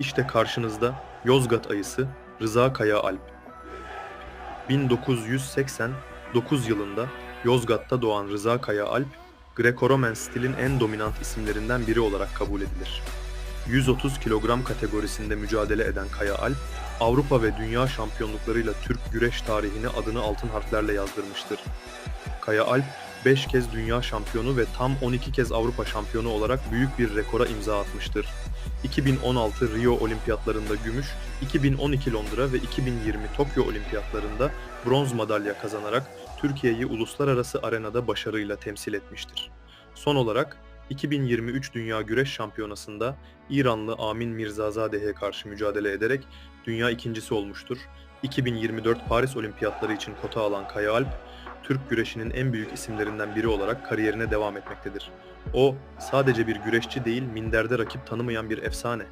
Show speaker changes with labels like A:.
A: İşte karşınızda Yozgat ayısı Rıza Kaya Alp. 1989 yılında Yozgat'ta doğan Rıza Kaya Alp, Greco-Roman stilin en dominant isimlerinden biri olarak kabul edilir. 130 kilogram kategorisinde mücadele eden Kaya Alp, Avrupa ve dünya şampiyonluklarıyla Türk güreş tarihine adını altın harflerle yazdırmıştır. Kaya Alp, 5 kez dünya şampiyonu ve tam 12 kez Avrupa şampiyonu olarak büyük bir rekora imza atmıştır. 2016 Rio Olimpiyatlarında gümüş, 2012 Londra ve 2020 Tokyo Olimpiyatlarında bronz madalya kazanarak Türkiye'yi uluslararası arenada başarıyla temsil etmiştir. Son olarak 2023 Dünya Güreş Şampiyonası'nda İranlı Amin Mirzazade'ye karşı mücadele ederek dünya ikincisi olmuştur. 2024 Paris Olimpiyatları için kota alan Kaya Alp, Türk güreşinin en büyük isimlerinden biri olarak kariyerine devam etmektedir. O sadece bir güreşçi değil, minderde rakip tanımayan bir efsane.